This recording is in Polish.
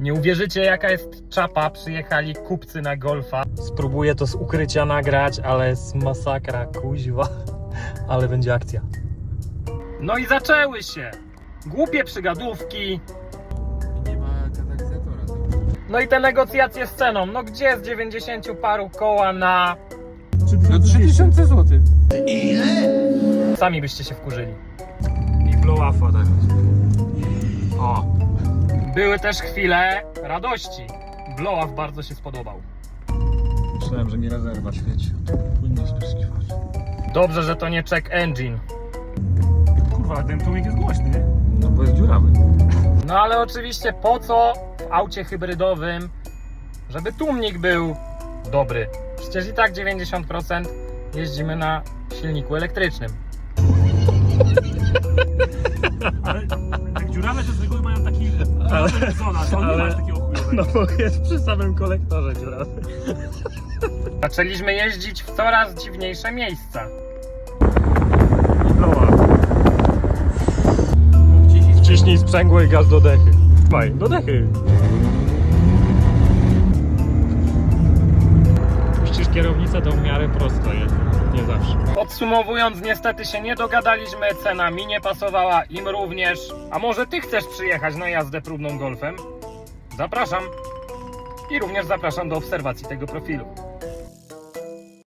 Nie uwierzycie jaka jest czapa, przyjechali kupcy na golfa. Spróbuję to z ukrycia nagrać, ale jest masakra, kuźwa. Ale będzie akcja. No i zaczęły się! Głupie przygadówki, Nie ma katalizatora. no i te negocjacje z ceną. No gdzie z 90 paru koła na... No 3000 zł. Sami byście się wkurzyli. I blow tak. Były też chwile radości. Blow-off bardzo się spodobał. Myślałem, że mi rezerwa świeci. Powinno spryskiwać. Dobrze, że to nie check engine. Kurwa, ten tłumik jest głośny, nie? No bo jest dziurawy. No ale oczywiście po co w aucie hybrydowym, żeby tłumnik był dobry? Przecież i tak 90% jeździmy na silniku elektrycznym. Ale jak dziurawe to z reguły mają taki Ale- zona, to nie ale- masz takiego chujowego. bo jest przy samym kolektorze dziurawy. Zaczęliśmy jeździć w coraz dziwniejsze miejsca. Wciśnij sprzęgło i gaz do dechy. Maj, do dechy. Puścisz kierownicę, to w miarę prosto jest. Nie zawsze. Podsumowując, niestety się nie dogadaliśmy, cena mi nie pasowała, im również. A może ty chcesz przyjechać na jazdę próbną golfem? Zapraszam. I również zapraszam do obserwacji tego profilu.